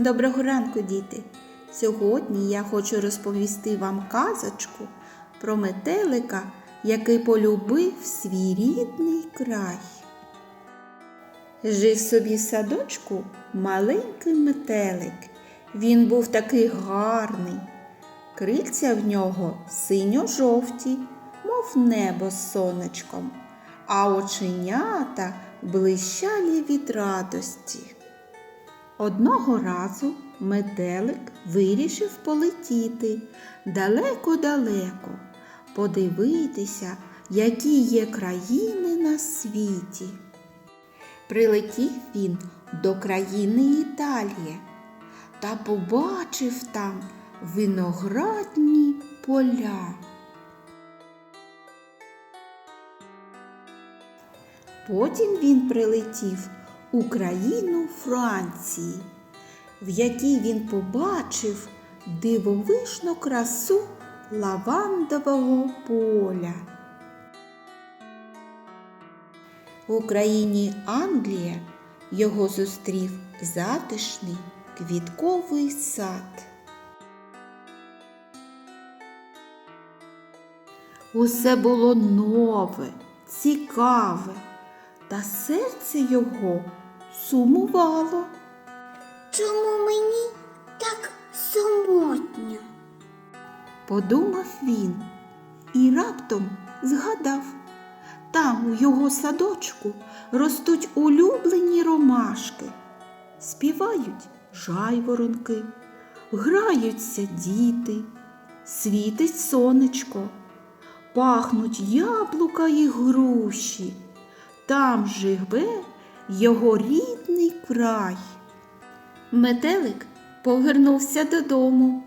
Доброго ранку, діти! Сьогодні я хочу розповісти вам казочку про метелика, який полюбив свій рідний край. Жив собі в садочку маленький метелик. Він був такий гарний. Крильця в нього синьо-жовті, мов небо з сонечком, а оченята блищалі від радості. Одного разу метелик вирішив полетіти далеко-далеко, подивитися, які є країни на світі. Прилетів він до країни Італія та побачив там виноградні поля. Потім він прилетів у країну Франції, в якій він побачив дивовижну красу лавандового поля. У країні Англія його зустрів затишний квітковий сад. Усе було нове, цікаве, та серце його сумувало. Чому мені так самотньо? Подумав він і раптом згадав. Там, у його садочку, ростуть улюблені ромашки, співають жайворонки, граються діти, світить сонечко, пахнуть яблука і груші. Там живе його рідний край. Метелик повернувся додому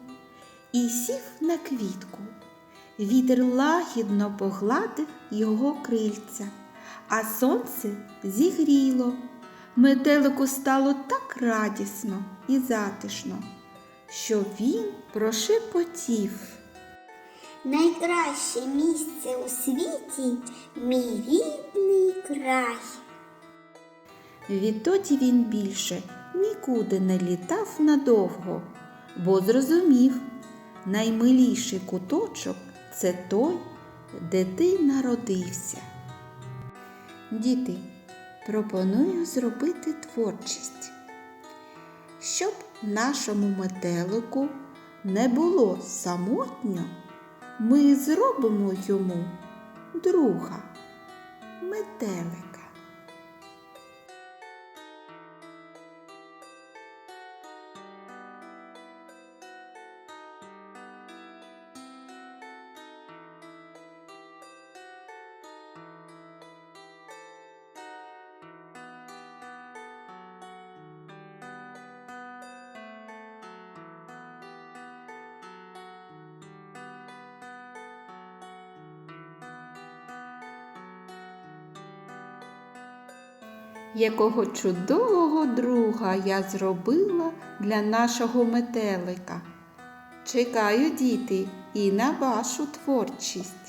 і сів на квітку. Вітер лагідно погладив його крильця, а сонце зігріло. Метелику стало так радісно і затишно, що він прошепотів. Найкраще місце у світі мій рідний край. Відтоді він більше нікуди не літав надовго, бо зрозумів, наймиліший куточок це той, де ти народився. Діти, пропоную зробити творчість, щоб нашому метелику не було самотньо, ми зробимо йому друга метелика. Якого чудового друга я зробила для нашого метелика. Чекаю, діти, і на вашу творчість.